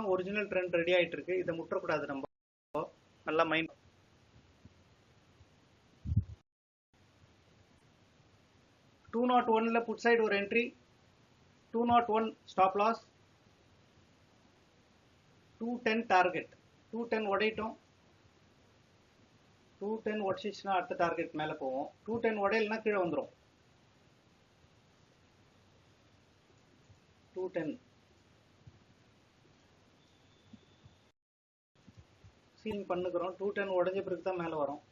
தான் original trend ready ஆயிட்டு இருக்கு இதை முற்றக்கூடாது நம்ம. நல்லா மைண்ட் டூ நாட் ஒன்ல புட் சைடு ஒரு entry two nought one stop loss two ten target two ten உடையிட்டோம். Two ten உடச்சிச்சுன்னா அடுத்த டார்கெட் மேலே போவோம். டூ டென் உடையலனா கீழே வந்துடும் டூ டென் சீலிங் பண்ணுக்கிறோம் டூ டென் உடஞ்ச பிறகு தான் மேலே வரும்.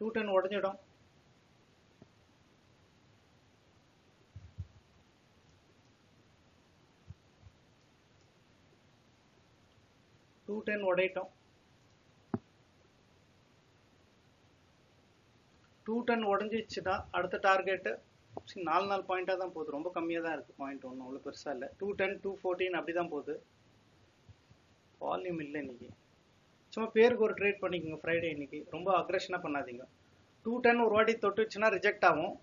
டூ டென் உடஞ்சிடும். டூ டென் உடையிட்டோம். டூ டென் உடஞ்சிச்சுன்னா அடுத்த டார்கெட்டு நாலு நாலு பாயிண்டாக தான் போகுது. ரொம்ப கம்மியாக தான் இருக்குது பாயிண்ட் ஒன்றும் அவ்வளோ பெருசாக இல்லை. டூ டென் டூ ஃபோர்டீன் அப்படி தான் போகுது. வால்யூம் இல்லை இன்னைக்கு. சும்மா பேருக்கு ஒரு ட்ரேட் பண்ணிக்கோங்க ஃப்ரைடே இன்னைக்கு. ரொம்ப அக்ரெஷனாக பண்ணாதீங்க. டூ டென் ஒரு வாட்டி தொட்டுச்சுன்னா ரிஜெக்ட் ஆகும்.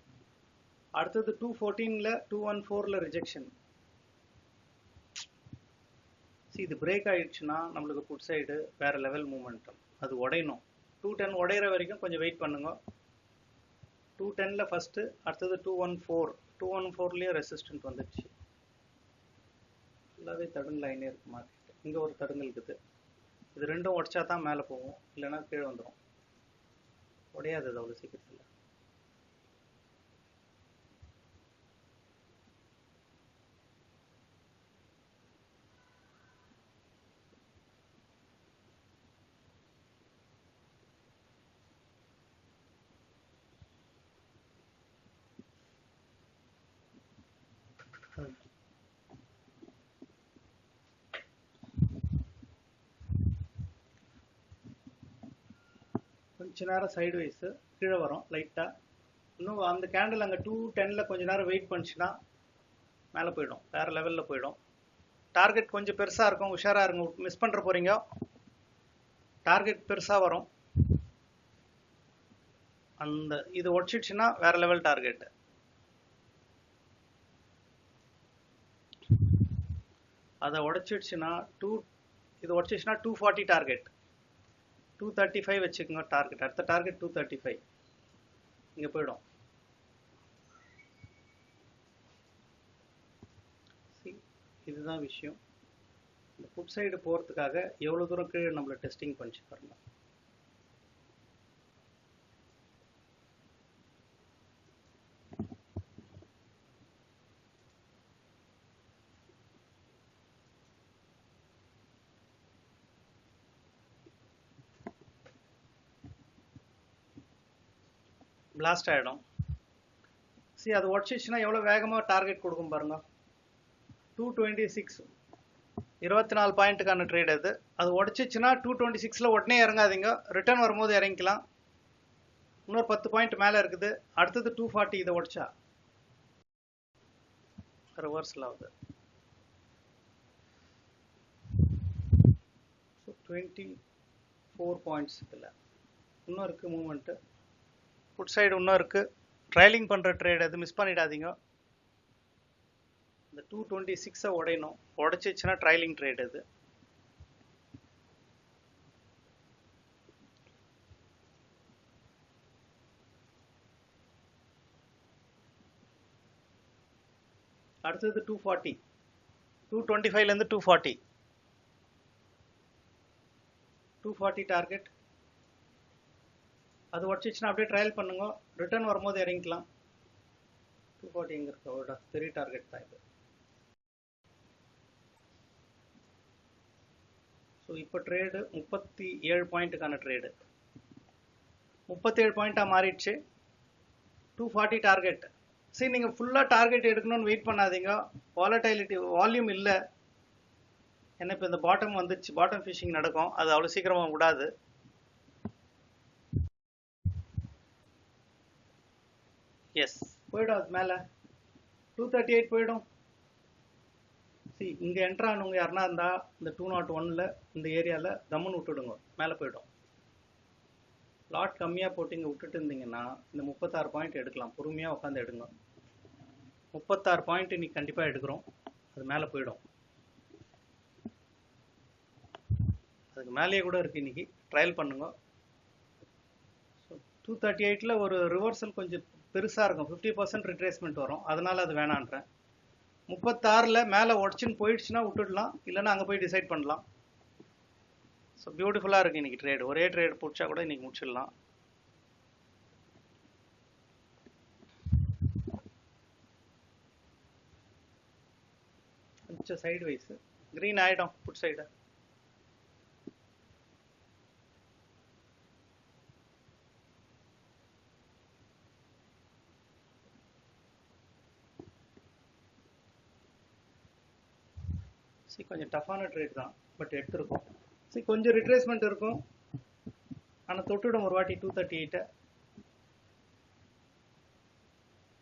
அடுத்தது டூ ஃபோர்டீனில் டூ ஒன் ஃபோரில் ரிஜெக்ஷன் சி இது பிரேக் ஆகிடுச்சுன்னா நம்மளுக்கு புட் சைடு வேற லெவல் மூமெண்ட்டும் அது உடையணும். டூ டென் உடையிற வரைக்கும் கொஞ்சம் வெயிட் பண்ணுங்க. டூ டெனில் ஃபஸ்ட்டு அடுத்தது two one four two one ஃபோர்லேயும் resistant வந்துடுச்சு. ஃபுல்லாகவே தடுங்க லைனே இருக்கு மார்க்கெட் இங்கே ஒரு தடுங்கல் இருக்குது. இது ரெண்டும் உடச்சா தான் மேலே போகும். இல்லைன்னா கீழே வந்துடும் உடையாது அது அவ்வளோ சீக்கிரத்தில். கொஞ்ச நேரம் சைடு வைஸு கீழே வரும் லைட்டாக இன்னும் அந்த கேண்டில் அங்கே டூ டெனில் கொஞ்ச நேரம் வெயிட் பண்ணிச்சுன்னா மேலே போயிடும் வேறு லெவலில் போயிடும். டார்கெட் கொஞ்சம் பெருசாக இருக்கும் உஷாராக இருக்கும் மிஸ் பண்ணுற போகிறீங்க டார்கெட் பெருசாக வரும். அந்த இது ஒடிச்சிடுச்சுன்னா வேறு லெவல் டார்கெட்டு அதை உடச்சிடுச்சுன்னா டூ இது உடச்சிடுச்சுன்னா two forty target two thirty five வச்சுக்கோங்க டார்கெட் அடுத்த டார்கெட் டூ தேர்ட்டி ஃபைவ் இங்கே போயிடும். இதுதான் விஷயம். இந்த புப் சைடு போகிறதுக்காக எவ்வளோ தூரம் கீழே நம்மளை டெஸ்டிங் பண்ணிச்சு பாருங்கள் பிளாஸ்ட் ஆகிடும் சரி அது உடச்சிச்சுன்னா எவ்வளோ வேகமாக டார்கெட் கொடுக்கும் பாருங்க. டூ டுவெண்ட்டி சிக்ஸ் இருபத்தி நாலு பாயிண்ட்டுக்கான ட்ரேட் அது. அது உடச்சிச்சுன்னா டூ டுவெண்ட்டி சிக்ஸில் உடனே இறங்காதீங்க. ரிட்டர்ன் வரும்போது இறங்கிக்கலாம். இன்னொரு பத்து பாயிண்ட் மேலே இருக்குது. அடுத்தது டூ ஃபார்ட்டி இதை உடச்சா ரிவர்ஸில் ஆகுது. ஸோ டுவெண்ட்டி ஃபோர் பாயிண்ட்ஸ் இதில். இன்னும் இருக்குது மூமெண்ட்டு புட் சைடு இன்னும் இருக்குது ட்ரைலிங் பண்ணுற ட்ரேட் அது மிஸ் பண்ணிடாதீங்க. இந்த டூ டுவெண்ட்டி சிக்ஸை உடையணும். உடச்சிச்சுன்னா ட்ரைலிங் ட்ரேட் அது. அடுத்தது டூ ஃபார்ட்டி டூ டுவெண்ட்டி ஃபைவ்லேருந்து two forty two forty target அது உடச்சிச்சுன்னா அப்படியே ட்ரையல் பண்ணுங்க. ரிட்டர்ன் வரும்போது இறங்கிக்கலாம். டூ ஃபார்ட்டி எங்கே பெரிய டார்கெட் தான் இது. ஸோ இப்போ ட்ரேடு முப்பத்தி ஏழு பாயிண்ட்டுக்கான ட்ரேடு முப்பத்தேழு பாயிண்ட்டாக மாறிடுச்சு. டூ ஃபார்ட்டி டார்கெட் சரி நீங்கள் ஃபுல்லாக டார்கெட் எடுக்கணும்னு வெயிட் பண்ணாதீங்க. வாலடைலிட்டி வால்யூம் இல்லை. ஏன்னா இப்போ இந்த பாட்டம் வந்துச்சு. பாட்டம் ஃபிஷிங் நடக்கும். அது அவ்வளோ சீக்கிரமாக விடாது. எஸ் போயிடும் அது மேலே. டூ தேர்ட்டி எயிட் போயிடும். சி இங்கே என்ட்ரு ஆனவங்க யாருனா இருந்தால் இந்த டூ நாட் ஒனில் இந்த ஏரியாவில் தம்மன் விட்டுடுங்க. மேலே போயிடும். லாட் கம்மியாக போட்டு இங்கே விட்டுட்டு இருந்தீங்கன்னா இந்த முப்பத்தாறு பாயிண்ட் எடுக்கலாம். பொறுமையாக உட்காந்து எடுங்க. முப்பத்தாறு பாயிண்ட் இன்னைக்கு கண்டிப்பாக எடுக்கிறோம். அது மேலே போயிடும். அதுக்கு மேலேயே கூட இருக்குது இன்றைக்கி ட்ரையல் பண்ணுங்க. ஸோ டூ தேர்ட்டி எயிட்டில் ஒரு ரிவர்சல் கொஞ்சம் பெருசாக இருக்கும். ஃபிஃப்டி பர்சன்ட் ரிட்ரேஸ்மெண்ட் வரும். அதனால் அது வேணான்றேன். முப்பத்தாறில் மேலே உடச்சின்னு போயிடுச்சுன்னா விட்டுடலாம். இல்லைன்னா அங்கே போய் டிசைட் பண்ணலாம். ஸோ பியூட்டிஃபுல்லாக இருக்குது இன்றைக்கி ட்ரேடு ஒரே ட்ரேடு பிடிச்சா கூட இன்றைக்கி முடிச்சிடலாம். கொஞ்சம் சைடு வைஸ் க்ரீன் ஆகிடும் புட் சைடு சரி கொஞ்சம் டஃப்பான ட்ரேட் தான் பட் எடுத்திருக்கோம். சரி கொஞ்சம் ரிட்ரேஸ்மெண்ட் இருக்கும். ஆனால் தொட்டுவிடும் ஒரு வாட்டி டூ தேர்ட்டி எயிட்டை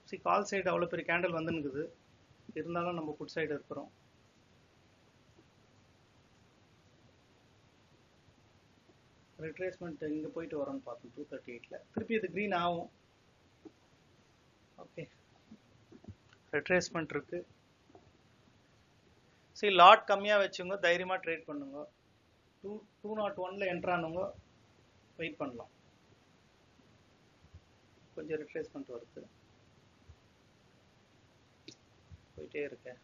சி கால் சைடு அவ்வளோ பெரிய கேண்டில் வந்துன்னுக்குது இருந்தாலும் நம்ம புட் சைடு இருக்கிறோம். ரிட்ரேஸ்மெண்ட் இங்கே போயிட்டு வரோம்னு பார்த்தோம் டூ தேர்ட்டி எயிட்டில் திருப்பி இது க்ரீன் ஆகும். ஓகே ரிட்ரேஸ்மெண்ட் இருக்குது சரி லாட் கம்மியாக வச்சுங்க தைரியமாக ட்ரேட் பண்ணுங்க. டூ டூ நாட் ஒனில் என்ட்ரானுங்க வெயிட் பண்ணலாம். கொஞ்சம் ரிப்ளேஸ்மெண்ட் வருது. போயிட்டே இருக்கேன்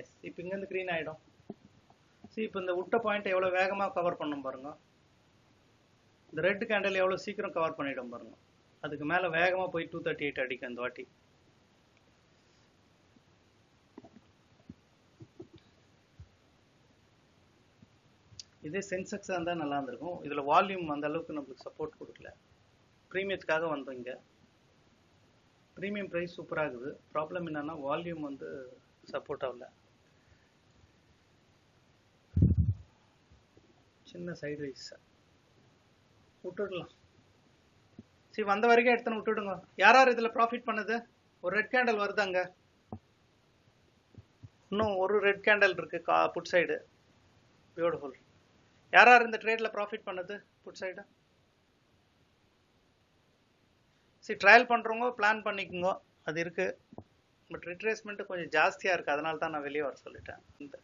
எஸ் இப்போ இங்கேருந்து க்ரீன் ஆகிடும் சரி இப்போ இந்த விட்ட பாயிண்ட்டை எவ்வளோ வேகமாக கவர் பண்ணும் பாருங்க. இந்த ரெட் கேண்டில் எவ்வளோ சீக்கிரம் கவர் பண்ணிவிடும் பாருங்க. அதுக்கு மேலே வேகமாக போய் டூ தேர்ட்டி எயிட் அடிக்கும் இந்த வாட்டி. இதே சென்செக்ஸாக இருந்தால் நல்லா இருந்திருக்கும். இதில் வால்யூம் அந்த அளவுக்கு நம்மளுக்கு சப்போர்ட் கொடுக்கல. ப்ரீமியத்துக்காக வந்தோம் இங்கே. ப்ரீமியம் ப்ரைஸ் சூப்பராக இருக்குது ப்ராப்ளம் என்னன்னா வால்யூம் வந்து சப்போர்ட் ஆகல. சின்ன சைடு வைஸ் விட்டுடலாம் சரி வந்த வரைக்கும் எடுத்துன்னு விட்டுடுங்க யார் யார் இதில் ப்ராஃபிட் பண்ணுது? ஒரு ரெட் கேண்டல் வருதாங்க அங்கே. இன்னும் ஒரு ரெட் கேண்டல் இருக்கு கா புட் சைடு பியூட்டிஃபுல் யார் யார் இந்த ட்ரேடில் ப்ராஃபிட் பண்ணுது? புட் சைடு சரி ட்ரையல் பண்ணுறவங்க பிளான் பண்ணிக்கோங்க. அது இருக்குது பட் ரிட்ரேஸ்மெண்ட்டு கொஞ்சம் ஜாஸ்தியாக இருக்குது அதனால தான் நான் வெளியே வர சொல்லிட்டேன். இந்த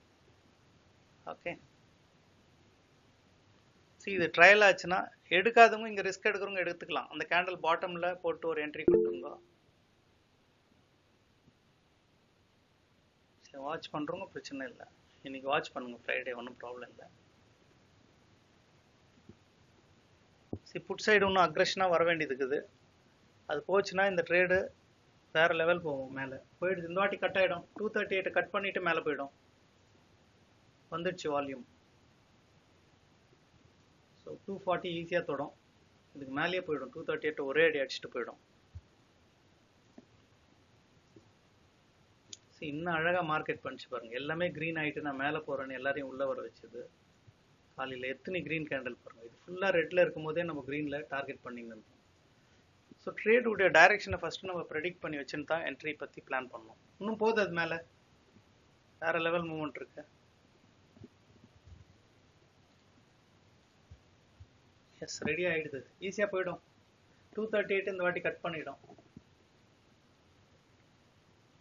ஓகே சரி இது ட்ரையல் ஆச்சுன்னா எடுக்காதவங்க இங்கே ரிஸ்க் எடுக்கிறவங்க எடுத்துக்கலாம். அந்த கேண்டில் பாட்டமில் போட்டு ஒரு என்ட்ரி கொடுத்துருங்க. சரி வாட்ச் பண்ணுறவங்க பிரச்சனை இல்லை. இன்றைக்கி வாட்ச் பண்ணுங்க. ஃப்ரைடே ஒன்றும் ப்ராப்ளம் இல்லை. புட் சைடு இன்னும் அக்ரெஷனாக வர வேண்டியது இருக்குது. அது போச்சுன்னா இந்த ட்ரேடு வேற லெவல் போகும் மேலே. போயிடுது. இந்த வாட்டி கட் ஆகிடும் டூ தேர்ட்டி எயிட்டை கட் பண்ணிட்டு மேலே போயிடும். வந்துடுச்சு வால்யூம் ஸோ டூ ஃபார்ட்டி ஈஸியாக தொடும். இதுக்கு மேலேயே போயிடும். டூ தேர்ட்டி எயிட் ஒரே அடி அடிச்சுட்டு போயிடும். சரி இன்னும் அழகாக மார்க்கெட் பண்ணிச்சு பாருங்க. எல்லாமே க்ரீன் ஆகிட்டு நான் மேலே போகிறேன்னு எல்லாரையும் உள்ளே வர வச்சது. காலையில் எத்தனை க்ரீன் கேண்டில் பாருங்கள் இது ஃபுல்லாக ரெட்டில் இருக்கும் போதே நம்ம க்ரீனில் டார்கெட் பண்ணிங்கன்னு ஸோ ட்ரேடுடைய டைரெக்ஷனை ஃபஸ்ட்டு நம்ம ப்ரெடிக்ட் பண்ணி வச்சுன்னு தான் என்ட்ரி பற்றி பிளான் பண்ணோம். இன்னும் போகுது அது மேலே? வேறு லெவல் மூமெண்ட் இருக்கு. எஸ் ரெடி ஆகிடுது ஈஸியாக போயிடும். டூ தேர்ட்டி எயிட் இந்த வாட்டி கட் பண்ணிடும்.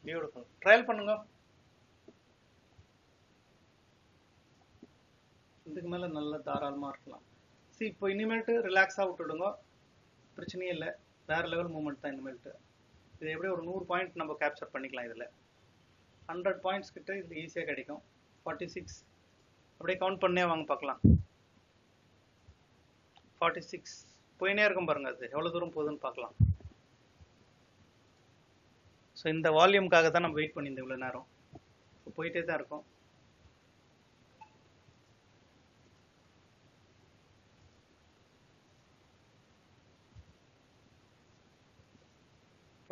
பியூட்டிஃபுல் ட்ரையல் பண்ணுங்க. இதுக்கு மேலே நல்ல தாராளமாக இருக்கலாம். சரி இப்போ இனிமேல்ட்டு ரிலாக்ஸாக விட்டுடுங்க. பிரச்சனையே இல்லை. வேறு லெவல் மூமெண்ட் தான் இனிமேல்ட்டு. இது எப்படி ஒரு நூறு பாயிண்ட் நம்ம கேப்சர் பண்ணிக்கலாம் இதில். ஹண்ட்ரட் பாயிண்ட்ஸ் கிட்ட இது ஈஸியாக கிடைக்கும். ஃபார்ட்டி சிக்ஸ் அப்படியே கவுண்ட் பண்ணே வாங்க பார்க்கலாம். ஃபார்ட்டி சிக்ஸ் போயினே இருக்கும் பாருங்க அது. எவ்வளோ தூரம் போகுதுன்னு பார்க்கலாம். ஸோ இந்த வால்யூம்காக தான் நம்ம வெயிட் பண்ணியிருந்தோம் இவ்வளோ நேரம். போயிட்டே தான் இருக்கும்.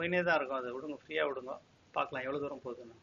போயினே தான் இருக்கும். அதை விடுங்க ஃப்ரீயாக விடுங்க. பார்க்கலாம் எவ்வளோ தூரம் போகுதுன்னு.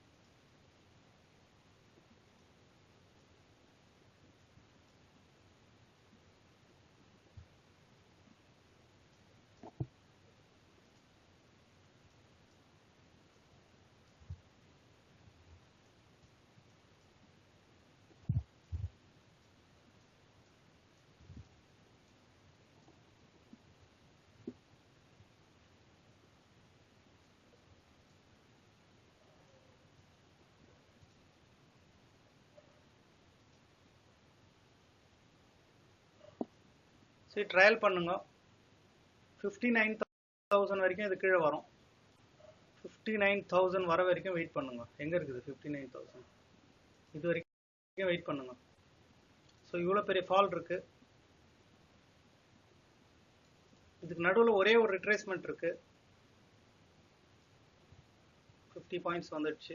சரி ட்ரையல் பண்ணுங்க. ஃபிஃப்டி நைன் தௌசண்ட் வரைக்கும் இது கீழே வரும். ஃபிஃப்டி நைன் தௌசண்ட் வர வரைக்கும் வெயிட் பண்ணுங்க. எங்கே இருக்குது ஃபிஃப்டி நைன் தௌசண்ட் இது வரைக்கும் வெயிட் பண்ணுங்க. ஸோ இவ்வளோ பெரிய ஃபால் இருக்கு. இதுக்கு நடுவில் ஒரே ஒரு ரிட்ரேஸ்மெண்ட் இருக்கு. ஃபிஃப்டி பாயிண்ட்ஸ் வந்துடுச்சு.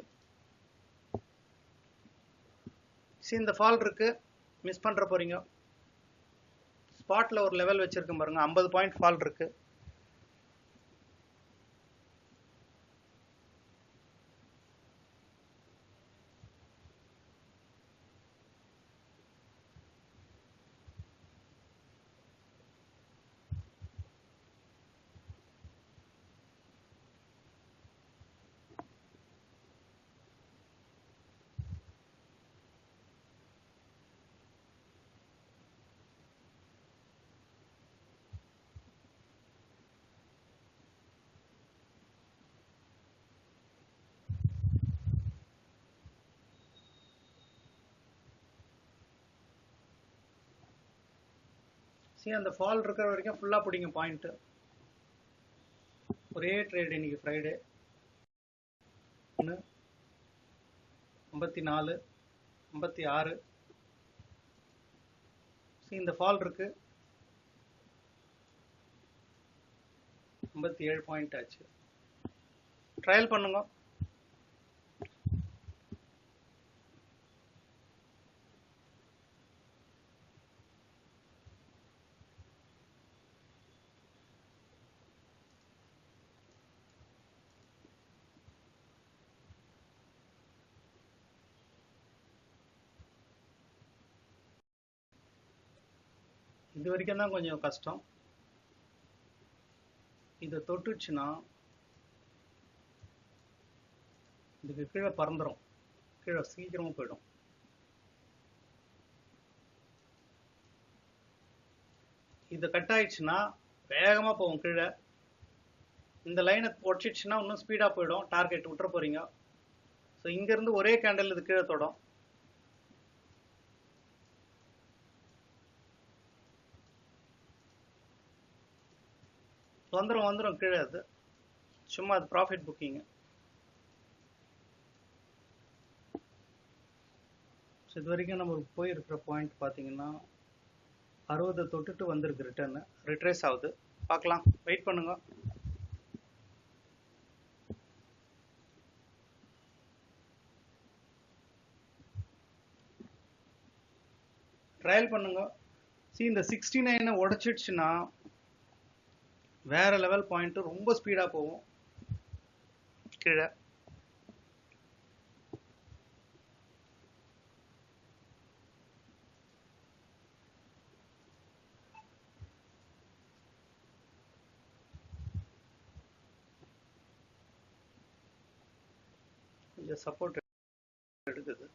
சரி இந்த ஃபால் இருக்கு. மிஸ் பண்ணுற போறீங்க. ஸ்பாட்ல ஒரு லெவல் வச்சிருக்கேன் பாருங்க. ஐம்பது பாயிண்ட் ஃபால் இருக்கு. சரி அந்த ஃபால் இருக்கிற வரைக்கும் ஃபுல்லாக பிடிங்க பாயிண்ட்டு ஒரே ட்ரேட் இன்னைக்கு ஃப்ரைடே ஒன்று ஐம்பத்தி நாலு ஐம்பத்தி ஆறு. சரி இந்த ஃபால் இருக்கு. ஐம்பத்தி ஏழு பாயிண்ட் ஆச்சு. ட்ரையல் பண்ணுங்க. இது வரைக்கும் தான் கொஞ்சம் கஷ்டம். இதை தொட்டுச்சுன்னா இதுக்கு கீழே பறந்துடும் கீழே சீக்கிரமாக போயிடும். இது கட் ஆயிடுச்சுன்னா வேகமாக போகும் கீழே. இந்த லைனை உடச்சிடுச்சுன்னா இன்னும் ஸ்பீடாக போயிடும். டார்கெட் விட்டுற போறீங்க. ஸோ இங்கேருந்து ஒரே கேண்டில் இது கீழே தொடும். வந்துடும் வந்துடும் கீழே அது. சும்மா அது ப்ராஃபிட் புக்கிங்கு இது வரைக்கும் நம்ம போயிருக்கிற பாயிண்ட் பார்த்தீங்கன்னா அறுபதை தொட்டுட்டு வந்திருக்கு ரிட்டர்னு ரிட்ரேஸ் ஆகுது. பார்க்கலாம். வெயிட் பண்ணுங்க. ட்ரையல் பண்ணுங்க. சி இந்த சிக்ஸ்டி நைனை உடச்சிடுச்சுன்னா வேற லெவல் பாயிண்ட் ரொம்ப ஸ்பீடா போகும். கீழே. கொஞ்சம் சப்போர்ட் எடுக்குது.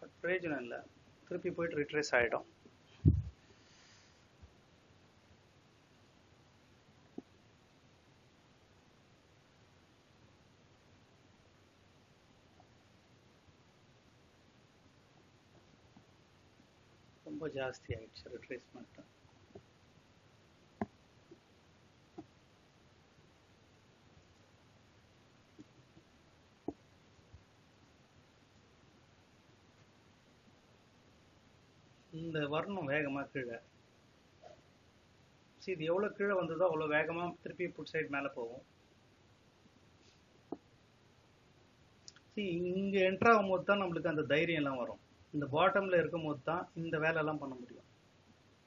பட் பிரயோஜனம் இல்லை. திருப்பி போயிட்டு ரிட்ரேஸ் ஆகிடும் ரொம்ப ஜாஸ்தி ஆயிடுச்சு ரிட்ரேஸ்மெண்ட் இந்த வரணும் வேகமா கீழே சரி இது எவ்வளவு கீழே வந்ததோ அவ்வளவு வேகமா திருப்பி புட் சைடு மேல போகும் சி இங்க என்ட்ராகும் போது தான் நம்மளுக்கு அந்த தைரியம் எல்லாம் வரும் இந்த பாட்டம்ல இருக்கும் போது தான் இந்த வேலையெல்லாம் பண்ண முடியும்.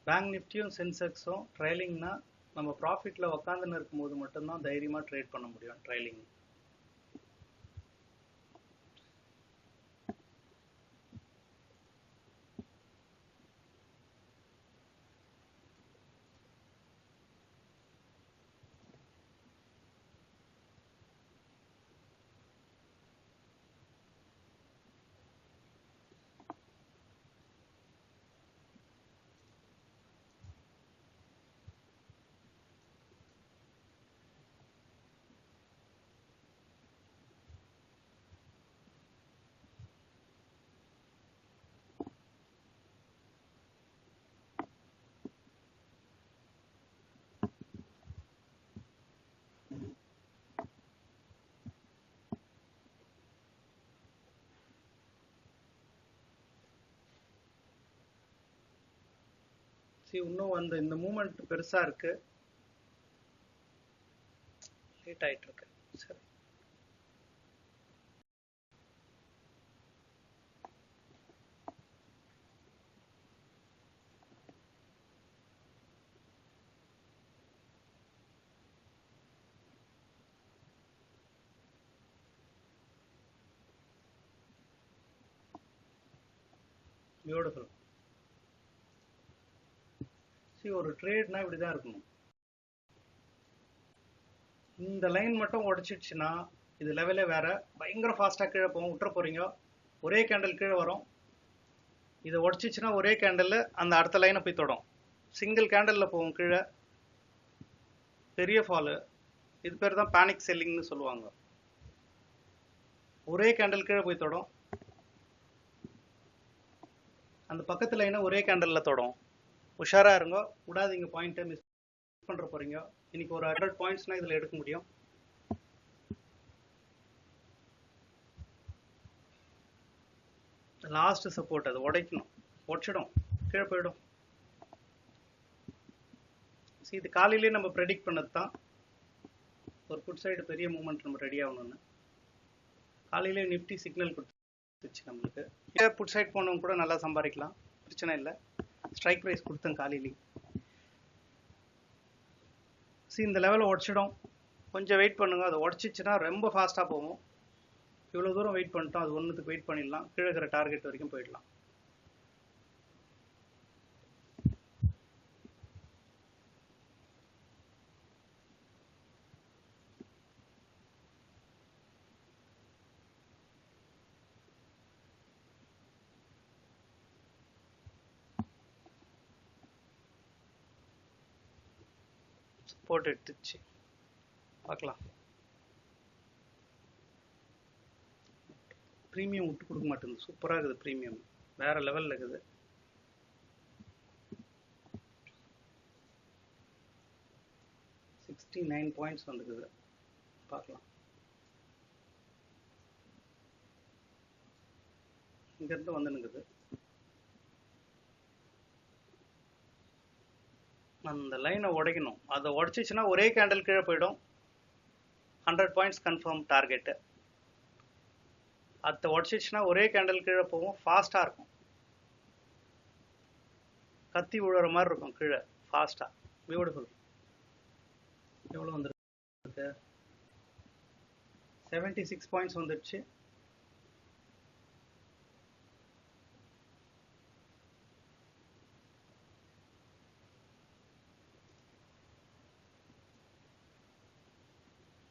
பேங்க் நிஃப்டியும் சென்செக்ஸும் ட்ரைலிங்னா நம்ம ப்ராஃபிட்ல உக்காந்துன்னு இருக்கும்போது மட்டும்தான் தைரியமா ட்ரேட் பண்ண முடியும் ட்ரைலிங் சி இன்னும் அந்த இந்த மூமெண்ட் பெருசா இருக்கு. லேட் ஆயிட்டு இருக்கு. சரி. beautiful சரி ஒரு ட்ரேட்னா இப்படி தான் இருக்கணும். இந்த லைன் மட்டும் உடைச்சிடுச்சுன்னா இது லெவலே வேற. பயங்கர ஃபாஸ்ட்டாக கீழே போகும். விட்டுற போறீங்க. ஒரே கேண்டில் கீழே வரும். இதை உடச்சிச்சுன்னா ஒரே கேண்டலில் அந்த அடுத்த லைனை போய் தொடும். சிங்கிள் கேண்டலில் போகும் கீழே. பெரிய ஃபாலு இது பேர் தான் பேனிக் செல்லிங்னு சொல்லுவாங்க. ஒரே கேண்டில் கீழே போய் தொடும். அந்த பக்கத்து லைனை ஒரே கேண்டலில் தொடும். உஷாரா இருங்க. விடாதீங்க பாயிண்ட்டை மிஸ் பண்ற போறீங்க. இன்னைக்கு ஒரு ஹண்ட்ரட் பாயிண்ட்ஸ்னா இதுல எடுக்க முடியும். லாஸ்ட் சப்போர்ட் அது உடைக்கணும். உடைச்சிடும். கீழே போயிடும். இது காலையிலேயே நம்ம ப்ரெடிக்ட் பண்ணது தான் ஒரு புட் சைடு பெரிய மூமெண்ட் நம்ம ரெடி ஆகணும்னு. காலையிலே நிஃப்டி சிக்னல் கொடுத்துச்சு நம்மளுக்கு. புட் சைட் போனவங்க கூட நல்லா சம்பாதிக்கலாம். பிரச்சனை இல்லை. ஸ்ட்ரைக் ப்ரைஸ் கொடுத்தேன் காலையிலே. சி இந்த லெவலில் உடச்சிடும். கொஞ்சம் வெயிட் பண்ணுங்க. அது உடச்சிச்சுன்னா ரொம்ப ஃபாஸ்ட்டாக போகும். இவ்வளோ தூரம் வெயிட் பண்ணிட்டோம். அது ஒன்றுத்துக்கு வெயிட் பண்ணிடலாம். கீழே இருக்கிற டார்கெட் வரைக்கும் போயிடலாம். போட்டு எடுத்துச்சு. பார்க்கலாம். ப்ரீமியம் விட்டு கொடுக்க மாட்டேங்குது. சூப்பராக இருக்குது ப்ரீமியம் வேற லெவலில் இருக்குது. சிக்ஸ்டி நைன் பாயிண்ட்ஸ் வந்துருக்குது பார்க்கலாம். இங்கேருந்து வந்துனுக்குது. அந்த லைனை உடைக்கணும். அதை உடைச்சிச்சுன்னா ஒரே கேண்டில் கீழே போயிடும். ஹண்ட்ரட் பாயிண்ட்ஸ் கன்ஃபார்ம் டார்கெட்டு அதை உடச்சிச்சுன்னா ஒரே கேண்டில் கீழே போகும். ஃபாஸ்ட்டாக இருக்கும். கத்தி விழுற மாதிரி இருக்கும் கீழே. ஃபாஸ்ட்டாக பியூட்டிஃபுல் எவ்வளோ வந்துருக்கு? செவன்ட்டி சிக்ஸ் பாயிண்ட்ஸ் வந்துடுச்சு.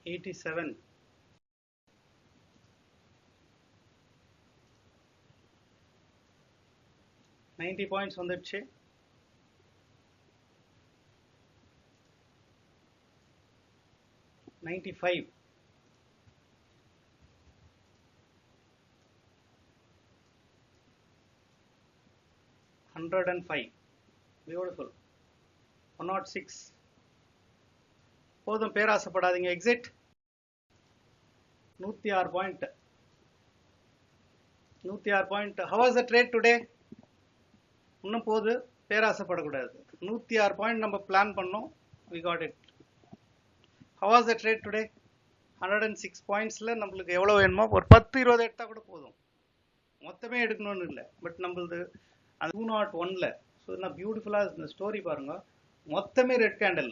எயிட்டி செவன் நைன்டி பாயிண்ட்ஸ் வந்துடுச்சு. Ninety five hundred and five beautiful one nought six போதும் பேராசைப்படாதீங்க. எக்ஸிட் நூற்றி ஆறு பாயிண்ட் நூற்றி ஆறு point how was the trade today இன்னும் போது பேராசைப்படக்கூடாது. நூற்றி ஆறு பாயிண்ட் நம்ம பிளான் பண்ணோம். We got it how was the trade today hundred and six பாயிண்ட்ஸில் நம்மளுக்கு எவ்வளோ வேணுமோ ஒரு பத்து இருபது எடுத்தால் கூட போதும். மொத்தமே எடுக்கணும்னு இல்லை. பட் நம்மளது அந்த டூ நாட் ஒனில் ஸோ நான் பியூட்டிஃபுல்லாக இந்த ஸ்டோரி பாருங்க. மொத்தமே ரெட் கேண்டல்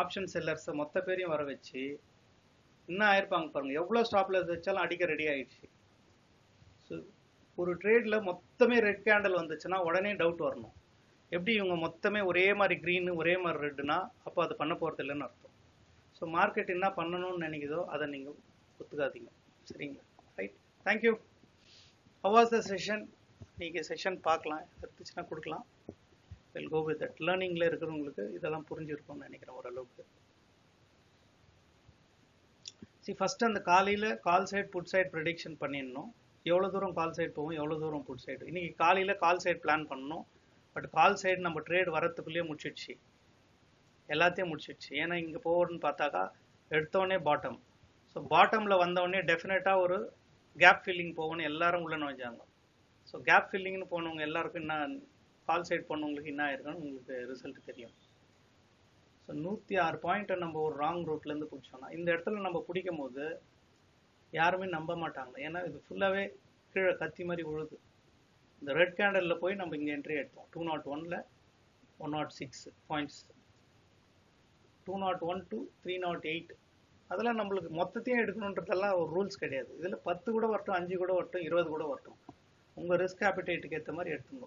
ஆப்ஷன் செல்லர்ஸை மொத்த பேரையும் வர வச்சு இன்னும் ஆயிருப்பாங்க பாருங்க எவ்வளோ ஸ்டாப்லஸ் வச்சாலும் அடிக்க ரெடி ஆயிடுச்சு. ஸோ ஒரு ட்ரேடில் மொத்தமே ரெட் கேண்டல் வந்துச்சுன்னா உடனே டவுட் வரணும். எப்படி இவங்க மொத்தமே ஒரே மாதிரி க்ரீனு ஒரே மாதிரி ரெட்டுனா அப்போ அது பண்ண போகிறது இல்லைன்னு அர்த்தம். ஸோ மார்க்கெட் என்ன பண்ணணும்னு நினைக்குதோ அதை நீங்கள் ஒத்துக்காதீங்க. சரிங்களா? Right thank you how was the session நீங்கள் செஷன் பார்க்கலாம். இருந்துச்சுன்னா கொடுக்கலாம். வில் கோ வித் தட் லேர்னிங்கில் இருக்கிறவங்களுக்கு இதெல்லாம் புரிஞ்சிருக்கும்னு நினைக்கிறேன் ஓரளவுக்கு. சி ஃபஸ்ட்டு அந்த காலையில் call side put side prediction பண்ணிடணும். எவ்வளோ தூரம் கால் சைட் போகும் எவ்வளோ தூரம் புட் சைடு இன்றைக்கி காலையில் கால் சைட் பிளான் பண்ணணும். பட் கால் சைடு நம்ம ட்ரேட் வரத்துக்குள்ளேயே முடிச்சிடுச்சு. எல்லாத்தையும் முடிச்சிடுச்சு. ஏன்னா இங்கே போகணும்னு பார்த்தாக்கா எடுத்தோடனே பாட்டம் ஸோ பாட்டமில் வந்தவொடனே டெஃபினட்டாக ஒரு கேப் ஃபில்லிங் போகணும்னு எல்லாரும் உள்ள நுழைஞ்சாங்க. ஸோ கேப் ஃபில்லிங்னு போனவங்க எல்லாருக்கும் என்ன கால் சைட் போனவங்களுக்கு என்ன ஆயிருக்குன்னு உங்களுக்கு ரிசல்ட் தெரியும். ஸோ நூற்றி ஆறு பாயிண்ட்டை நம்ம ஒரு ராங் ரூட்லேருந்து பிடிச்சோம்னா இந்த இடத்துல நம்ம பிடிக்கும் போது யாருமே நம்ப மாட்டாங்க. ஏன்னா இது ஃபுல்லாகவே கீழே கத்தி மாதிரி உழுது. இந்த ரெட் கேண்டலில் போய் நம்ம இங்கே என்ட்ரி எடுத்தோம். டூ நாட் ஒனில் one nought six points two nought one two three nought eight அதெல்லாம் நம்மளுக்கு மொத்தத்தையும் எடுக்கணுன்றதெல்லாம் ஒரு ரூல்ஸ் கிடையாது. இதில் பத்து கூட வரட்டும் அஞ்சு கூட வரட்டும் இருபது கூட வரட்டும். உங்கள் ரிஸ்க் ஆப்பிடைட்டுக்கு ஏற்ற மாதிரி எடுத்துங்க